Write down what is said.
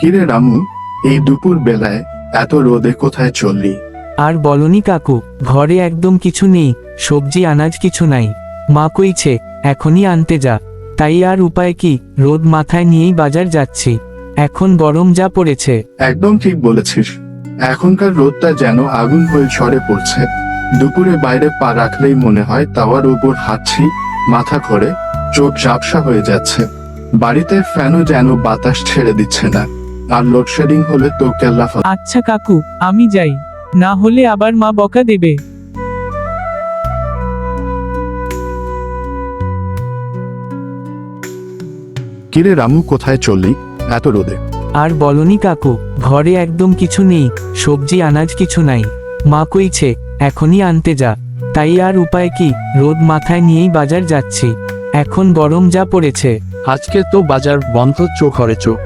কিরে রামু এই দুপুর বেলায় এত রোদে কোথায় চললি? আর বলনি কাকু ঘরে একদম কিছু নেই সবজি আনাজ কিছু নাই। মা কইছে এখনই আনতে যা। তাই আর উপায় কি রোদ মাথায় নিয়েই বাজার যাচ্ছি। এখন গরম যা পড়েছে। একদম ঠিক বলেছিস। এখনকার রোদটা যেন আগুন হয়ে ঝরে পড়ছে। দুপুরে বাইরে পা রাখলেই মনে হয় তাওয়ার উপর হাঁটছি মাথা করে চোখ ঝাপসা হয়ে যাচ্ছে। বাড়িতে ফ্যানও যেন বাতাস ছেড়ে দিচ্ছে না। আর লোডশেডিং হলে তো কেল্লা আচ্ছা কাকু আমি যাই। না হলে আবার মা বকা দেবে। কিরে রামু কোথায় চললি? এত রোদে। আর বলনি কাকু ঘরে একদম কিছু নেই সবজি আনাজ কিছু নাই। মা কইছে এখনই আনতে যা। তাই আর উপায় কি রোদ মাথায় নিয়েই বাজার যাচ্ছি। এখন গরম যা পড়েছে। আজকে তো বাজার বন্ধ চোখ হরে চোখ।